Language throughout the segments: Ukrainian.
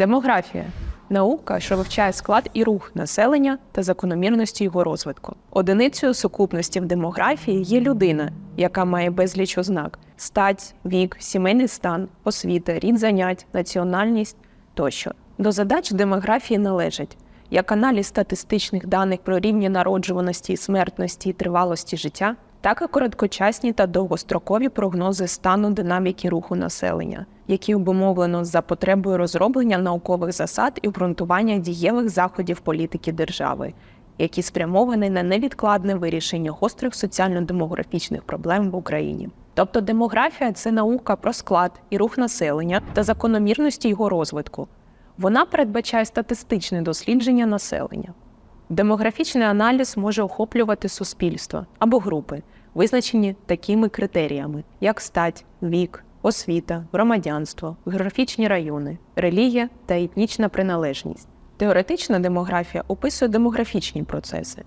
Демографія наука, що вивчає склад і рух населення та закономірності його розвитку. Одиницею сукупності в демографії є людина, яка має безліч ознак: стать, вік, сімейний стан, освіта, рід занять, національність тощо. До задач демографії належать як аналіз статистичних даних про рівні народжуваності, смертності і тривалості життя, так і короткочасні та довгострокові прогнози стану динаміки руху населення, які обумовлено за потребою розроблення наукових засад і обґрунтування дієвих заходів політики держави, які спрямовані на невідкладне вирішення гострих соціально-демографічних проблем в Україні. Тобто демографія це наука про склад і рух населення та закономірності його розвитку. Вона передбачає статистичне дослідження населення. Демографічний аналіз може охоплювати суспільство або групи, визначені такими критеріями, як стать, вік, освіта, громадянство, географічні райони, релігія та етнічна приналежність. Теоретична демографія описує демографічні процеси.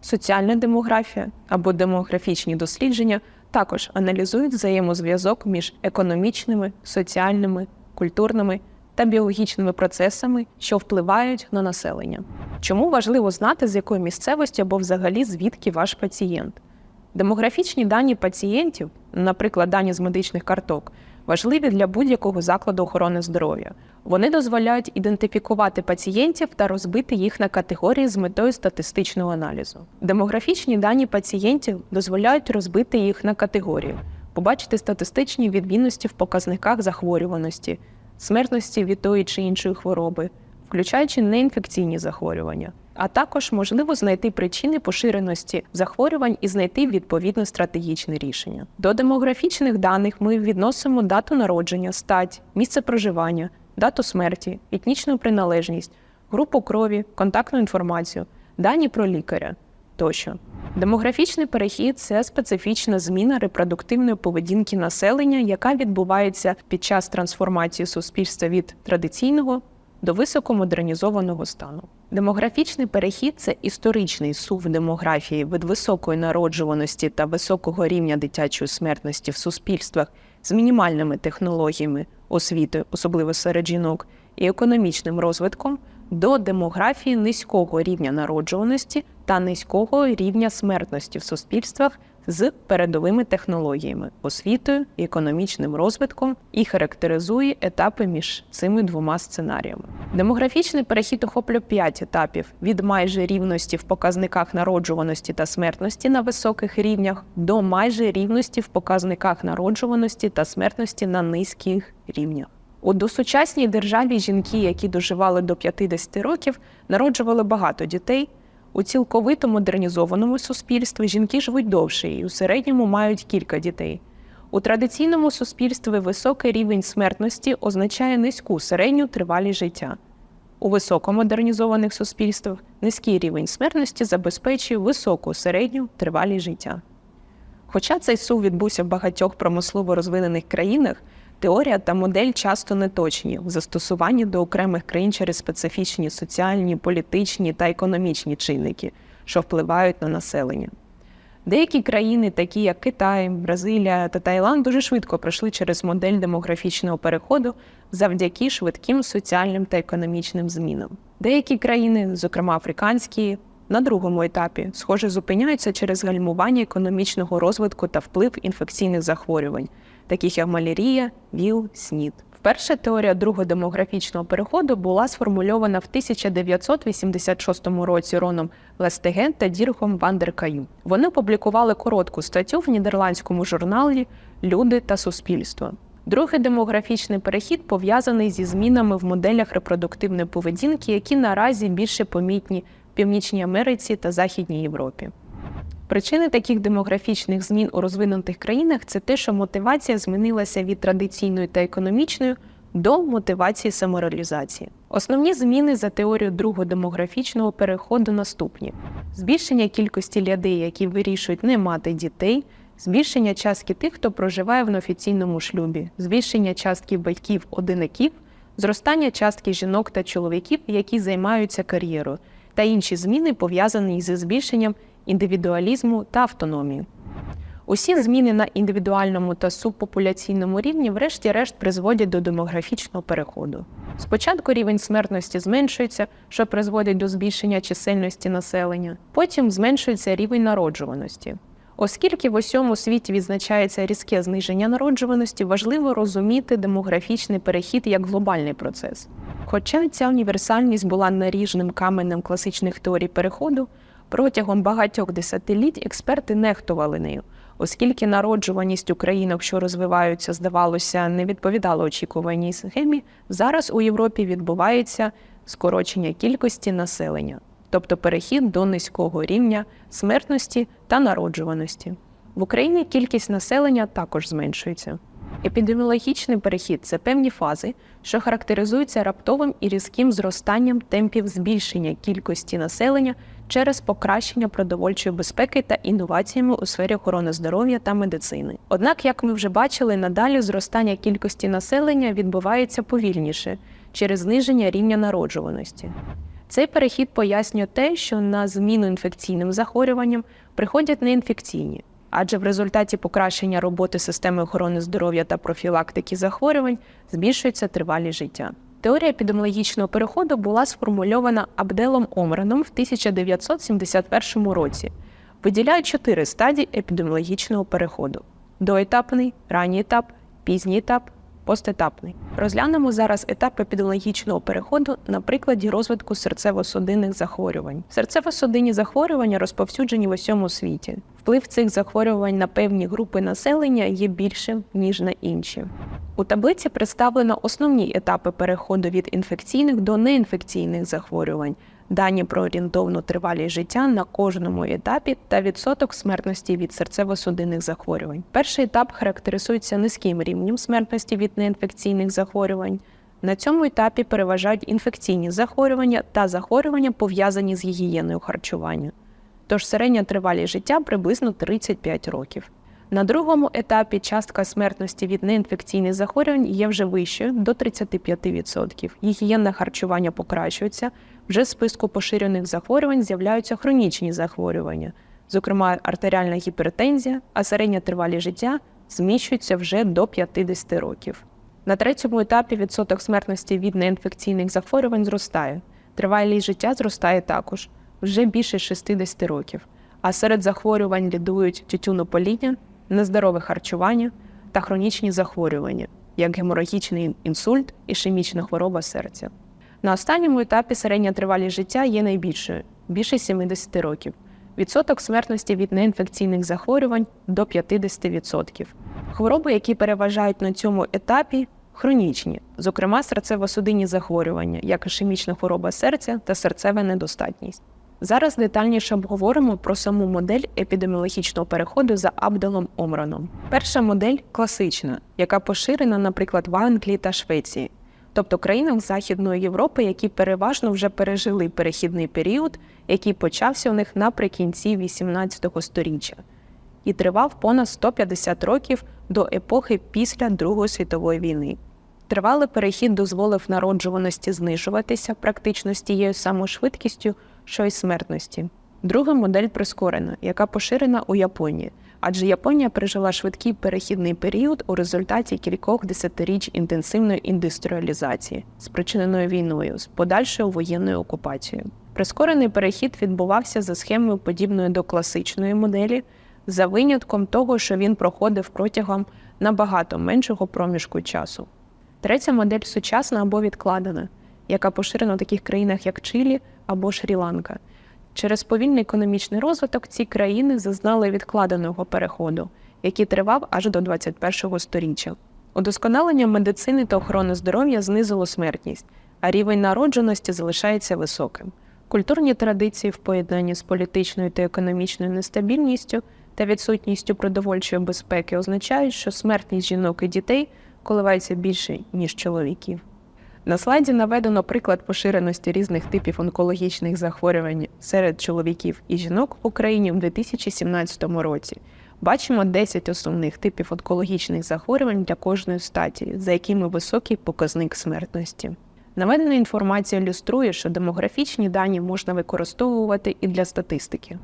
Соціальна демографія або демографічні дослідження також аналізують взаємозв'язок між економічними, соціальними, культурними та біологічними процесами, що впливають на населення. Чому важливо знати, з якої місцевості або взагалі звідки ваш пацієнт? Демографічні дані пацієнтів, наприклад, дані з медичних карток, важливі для будь-якого закладу охорони здоров'я. Вони дозволяють ідентифікувати пацієнтів та розбити їх на категорії з метою статистичного аналізу. Демографічні дані пацієнтів дозволяють розбити їх на категорії, побачити статистичні відмінності в показниках захворюваності, смертності від тої чи іншої хвороби, включаючи неінфекційні захворювання. А також можливо знайти причини поширеності захворювань і знайти відповідне стратегічне рішення. До демографічних даних ми відносимо дату народження, стать, місце проживання, дату смерті, етнічну приналежність, групу крові, контактну інформацію, дані про лікаря тощо. Демографічний перехід це специфічна зміна репродуктивної поведінки населення, яка відбувається під час трансформації суспільства від традиційного до високомодернізованого стану. Демографічний перехід це історичний сув демографії від високої народжуваності та високого рівня дитячої смертності в суспільствах з мінімальними технологіями освіти, особливо серед жінок, і економічним розвитком до демографії низького рівня народжуваності та низького рівня смертності в суспільствах з передовими технологіями, освітою економічним розвитком і характеризує етапи між цими двома сценаріями. Демографічний перехід охоплює п'ять етапів від майже рівності в показниках народжуваності та смертності на високих рівнях до майже рівності в показниках народжуваності та смертності на низьких рівнях. У досучасній державі жінки, які доживали до 50 років, народжували багато дітей. У цілковито модернізованому суспільстві жінки живуть довше і у середньому мають кілька дітей. У традиційному суспільстві високий рівень смертності означає низьку середню тривалість життя. У високомодернізованих суспільствах низький рівень смертності забезпечує високу середню тривалість життя. Хоча цей сув відбувся в багатьох промислово розвинених країнах, теорія та модель часто неточні в застосуванні до окремих країн через специфічні соціальні, політичні та економічні чинники, що впливають на населення. Деякі країни, такі як Китай, Бразилія та Таїланд, дуже швидко пройшли через модель демографічного переходу завдяки швидким соціальним та економічним змінам. Деякі країни, зокрема африканські, на другому етапі, схоже, зупиняються через гальмування економічного розвитку та вплив інфекційних захворювань, таких як малярія, ВІЛ, СНІД. Вперше теорія другого демографічного переходу була сформульована в 1986 році Роном Лестеген та Діргом Вандеркаю. Вони опублікували коротку статтю в нідерландському журналі Люди та суспільство. Другий демографічний перехід пов'язаний зі змінами в моделях репродуктивної поведінки, які наразі більше помітні в Північній Америці та Західній Європі. Причини таких демографічних змін у розвинутих країнах це те, що мотивація змінилася від традиційної та економічної до мотивації самореалізації. Основні зміни за теорією другого демографічного переходу наступні: збільшення кількості людей, які вирішують не мати дітей, збільшення частки тих, хто проживає в неофіційному шлюбі, збільшення частки батьків-одинаків, зростання частки жінок та чоловіків, які займаються кар'єрою, та інші зміни пов'язані зі збільшенням індивідуалізму та автономії. Усі зміни на індивідуальному та субпопуляційному рівні, врешті-решт, призводять до демографічного переходу. Спочатку рівень смертності зменшується, що призводить до збільшення чисельності населення. Потім зменшується рівень народжуваності. Оскільки в усьому світі відзначається різке зниження народжуваності, важливо розуміти демографічний перехід як глобальний процес. Хоча ця універсальність була наріжним каменем класичних теорій переходу, протягом багатьох десятиліть експерти нехтували нею, оскільки народжуваність у країнах, що розвиваються, здавалося, не відповідала очікуваній схемі, зараз у Європі відбувається скорочення кількості населення, тобто перехід до низького рівня смертності та народжуваності. В Україні кількість населення також зменшується. Епідеміологічний перехід це певні фази, що характеризуються раптовим і різким зростанням темпів збільшення кількості населення через покращення продовольчої безпеки та інноваціями у сфері охорони здоров'я та медицини. Однак, як ми вже бачили, надалі зростання кількості населення відбувається повільніше через зниження рівня народжуваності. Цей перехід пояснює те, що на зміну інфекційним захворюванням приходять неінфекційні, адже в результаті покращення роботи системи охорони здоров'я та профілактики захворювань збільшується тривалість життя. Теорія епідеміологічного переходу була сформульована Абделом Омраном в 1971 році. Виділяє чотири стадії епідеміологічного переходу: доетапний, ранній етап, пізній етап, постетапний. Розглянемо зараз етап епідеміологічного переходу на прикладі розвитку серцево-судинних захворювань. Серцево-судинні захворювання розповсюджені в усьому світі. Вплив цих захворювань на певні групи населення є більшим ніж на інші. У таблиці представлено основні етапи переходу від інфекційних до неінфекційних захворювань, дані про орієнтовну тривалість життя на кожному етапі та відсоток смертності від серцево-судинних захворювань. Перший етап характеризується низьким рівнем смертності від неінфекційних захворювань. На цьому етапі переважають інфекційні захворювання та захворювання, пов'язані з гігієною харчування. Тож середня тривалість життя приблизно 35 років. На другому етапі частка смертності від неінфекційних захворювань є вже вищою до 35%. Гігієнне харчування покращується. Вже в списку поширених захворювань з'являються хронічні захворювання, зокрема артеріальна гіпертензія, а середня тривалість життя зміщується вже до 50 років. На третьому етапі відсоток смертності від неінфекційних захворювань зростає. Тривалість життя зростає також вже більше 60 років. А серед захворювань лідують тютюнопаління, нездорове харчування та хронічні захворювання, як геморагічний інсульт, і ішемічна хвороба серця. На останньому етапі середня тривалість життя є найбільшою більше 70 років. Відсоток смертності від неінфекційних захворювань до 50%. Хвороби, які переважають на цьому етапі, хронічні, зокрема серцево-судинні захворювання, як ішемічна хвороба серця та серцева недостатність. Зараз детальніше обговоримо про саму модель епідеміологічного переходу за Абделом Омраном. Перша модель класична, яка поширена, наприклад, в Англії та Швеції, тобто країнах Західної Європи, які переважно вже пережили перехідний період, який почався у них наприкінці XVIII століття і тривав понад 150 років до епохи після Другої світової війни. Тривалий перехід дозволив народжуваності знижуватися практично з тією самою швидкістю, що й смертності. Друга модель прискорена, яка поширена у Японії, адже Японія пережила швидкий перехідний період у результаті кількох десятиріч інтенсивної індустріалізації, спричиненої війною з подальшою воєнною окупацією. Прискорений перехід відбувався за схемою подібною до класичної моделі, за винятком того, що він проходив протягом набагато меншого проміжку часу. Третя модель сучасна або відкладена, яка поширена в таких країнах, як Чилі або Шрі-Ланка. Через повільний економічний розвиток ці країни зазнали відкладеного переходу, який тривав аж до 21-го сторіччя. Удосконалення медицини та охорони здоров'я знизило смертність, а рівень народженості залишається високим. Культурні традиції в поєднанні з політичною та економічною нестабільністю та відсутністю продовольчої безпеки означають, що смертність жінок і дітей коливається більше, ніж чоловіків. На слайді наведено приклад поширеності різних типів онкологічних захворювань серед чоловіків і жінок в Україні в 2017 році. Бачимо 10 основних типів онкологічних захворювань для кожної статі, за якими високий показник смертності. Наведена інформація ілюструє, що демографічні дані можна використовувати і для статистики.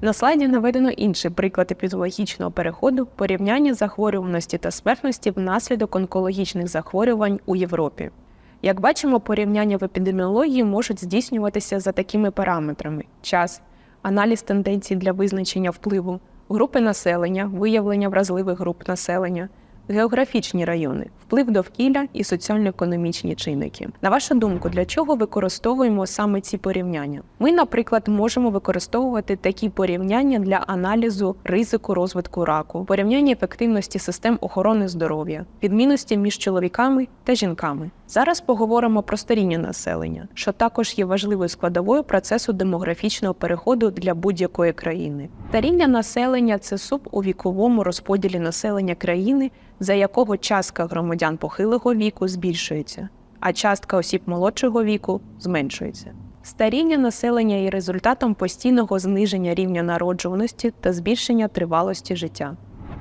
На слайді наведено інший приклад епідеміологічного переходу порівняння захворюваності та смертності внаслідок онкологічних захворювань у Європі. Як бачимо, порівняння в епідеміології можуть здійснюватися за такими параметрами: час, аналіз тенденцій для визначення впливу, групи населення, виявлення вразливих груп населення, географічні райони, вплив довкілля і соціально-економічні чинники. На вашу думку, для чого використовуємо саме ці порівняння? Ми, наприклад, можемо використовувати такі порівняння для аналізу ризику розвитку раку, порівняння ефективності систем охорони здоров'я, відмінності між чоловіками та жінками. Зараз поговоримо про старіння населення, що також є важливою складовою процесу демографічного переходу для будь-якої країни. Старіння населення це суп у віковому розподілі населення країни, за якого частка громадян похилого віку збільшується, а частка осіб молодшого віку зменшується. Старіння населення є результатом постійного зниження рівня народжуваності та збільшення тривалості життя.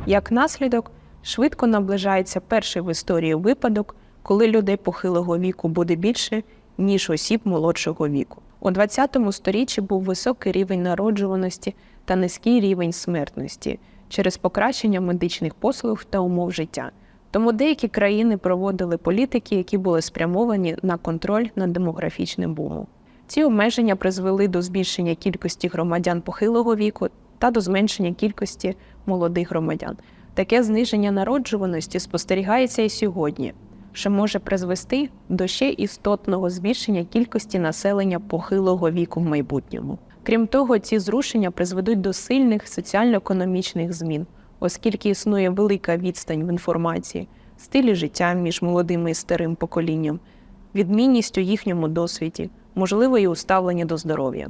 Як наслідок, швидко наближається перший в історії випадок, коли людей похилого віку буде більше, ніж осіб молодшого віку. У ХХ сторіччі був високий рівень народжуваності та низький рівень смертності через покращення медичних послуг та умов життя. Тому деякі країни проводили політики, які були спрямовані на контроль над демографічним бумом. Ці обмеження призвели до збільшення кількості громадян похилого віку та до зменшення кількості молодих громадян. Таке зниження народжуваності спостерігається і сьогодні, що може призвести до ще істотного збільшення кількості населення похилого віку в майбутньому. Крім того, ці зрушення призведуть до сильних соціально-економічних змін, оскільки існує велика відстань в інформації, стилі життя між молодим і старим поколінням, відмінність у їхньому досвіді, можливо, і уставлення до здоров'я.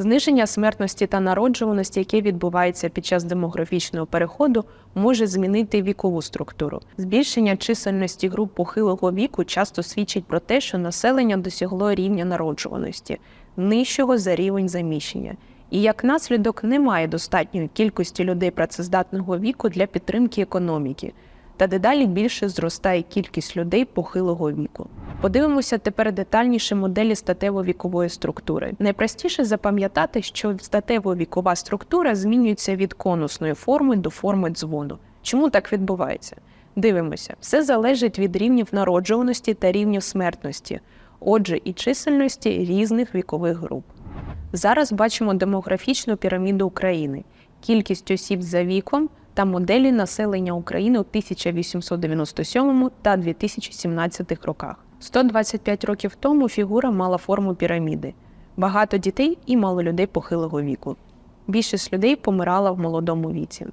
Зниження смертності та народжуваності, яке відбувається під час демографічного переходу, може змінити вікову структуру. Збільшення чисельності груп похилого віку часто свідчить про те, що населення досягло рівня народжуваності, нижчого за рівень заміщення, і як наслідок немає достатньої кількості людей працездатного віку для підтримки економіки. Та дедалі більше зростає кількість людей похилого віку. Подивимося тепер детальніше моделі статево-вікової структури. Найпростіше запам'ятати, що статево-вікова структура змінюється від конусної форми до форми дзвону. Чому так відбувається? Дивимося, все залежить від рівнів народжуваності та рівнів смертності, отже, і чисельності різних вікових груп. Зараз бачимо демографічну піраміду України, кількість осіб за віком та моделі населення України у 1897 та 2017 роках. 125 років тому фігура мала форму піраміди. Багато дітей і мало людей похилого віку. Більшість людей помирала в молодому віці.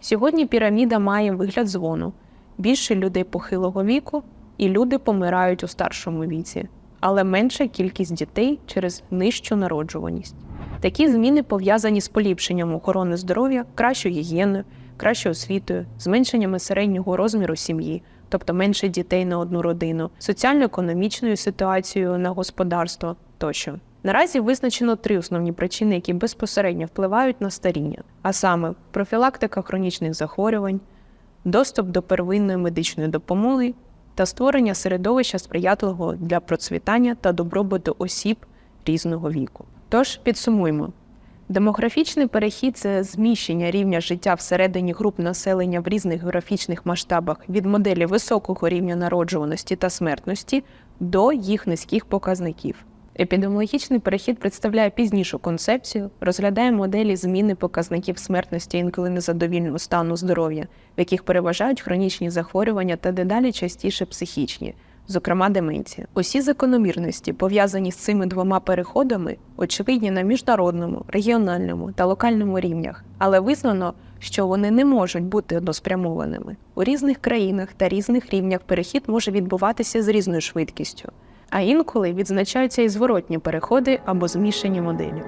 Сьогодні піраміда має вигляд дзвону. Більше людей похилого віку, і люди помирають у старшому віці, але менша кількість дітей через нижчу народжуваність. Такі зміни пов'язані з поліпшенням охорони здоров'я, кращою гігієною, кращою освітою, зменшеннями середнього розміру сім'ї, тобто менше дітей на одну родину, соціально-економічною ситуацією на господарство тощо. Наразі визначено три основні причини, які безпосередньо впливають на старіння, а саме профілактика хронічних захворювань, доступ до первинної медичної допомоги та створення середовища сприятливого для процвітання та добробуту осіб різного віку. Тож підсумуємо. Демографічний перехід це зміщення рівня життя всередині груп населення в різних географічних масштабах від моделі високого рівня народжуваності та смертності до їх низьких показників. Епідеміологічний перехід представляє пізнішу концепцію, розглядає моделі зміни показників смертності інколи незадовільного стану здоров'я, в яких переважають хронічні захворювання та дедалі частіше психічні, зокрема деменція. Усі закономірності, пов'язані з цими двома переходами, очевидні на міжнародному, регіональному та локальному рівнях, але визнано, що вони не можуть бути односпрямованими. У різних країнах та різних рівнях перехід може відбуватися з різною швидкістю, а інколи відзначаються і зворотні переходи або змішані моделі.